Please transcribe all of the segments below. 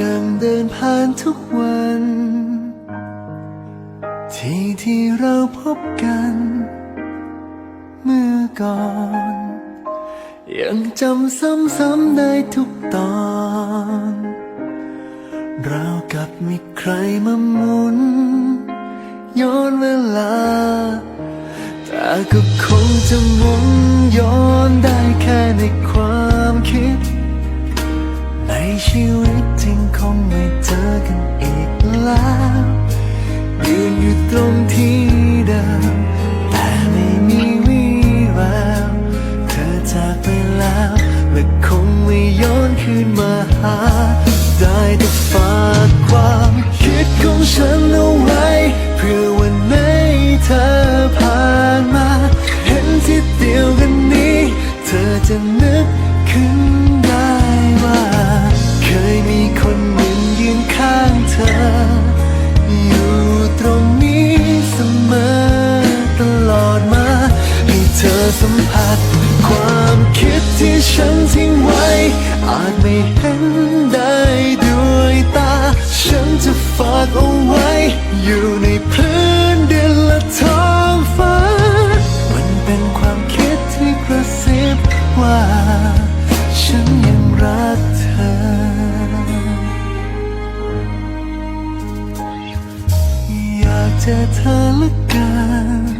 ยังเดินผ่านทุกวัน ที่ที่เราพบกัน เมื่อก่อน ยังจำซ้ำๆได้ทุกตอนเรากับมีใครมาหมุน ย้อนเวลา แต่ก็คงจะหมุนย้อนได้แค่ในความคิด ชีวิตจริงคงไม่เจอกันอีกแล้วยืนอยู่ตรงที่เดิม ผัส ความคิดที่ฉันทิ้งไว้ อาจไม่เห็นได้ด้วยตา ฉันจะฝากเอาไว้ อยู่ในพื้นดินและท้องฟ้า มันเป็นความคิดที่กระซิบว่า ฉันยังรักเธออยากเจอเธอละกั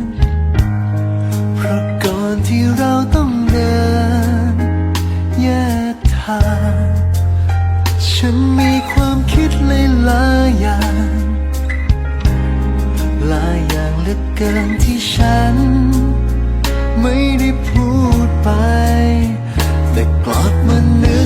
น อนที่เราต้องเดินแยกทาง ฉันมีความคิดหลายอย่างหลายอย่างเหลือเกินที่ฉัน ไม่ได้พูดไป แต่กลับมานึก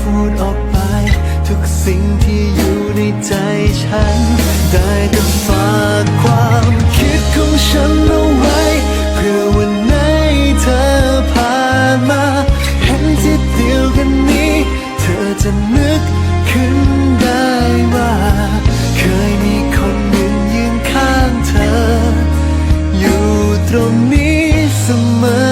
พูดออกไป ทุกสิ่งที่อยู่ในใจฉัน ได้แต่ฝากความคิดของฉันเอาไว้ เพื่อวันไหนเธอผ่านมา เห็นที่เดียวกันนี้ เธอจะนึกขึ้นได้ว่า เคยมีคนหนึ่งยืนข้างเธอ อยู่ตรงนี้เสมอ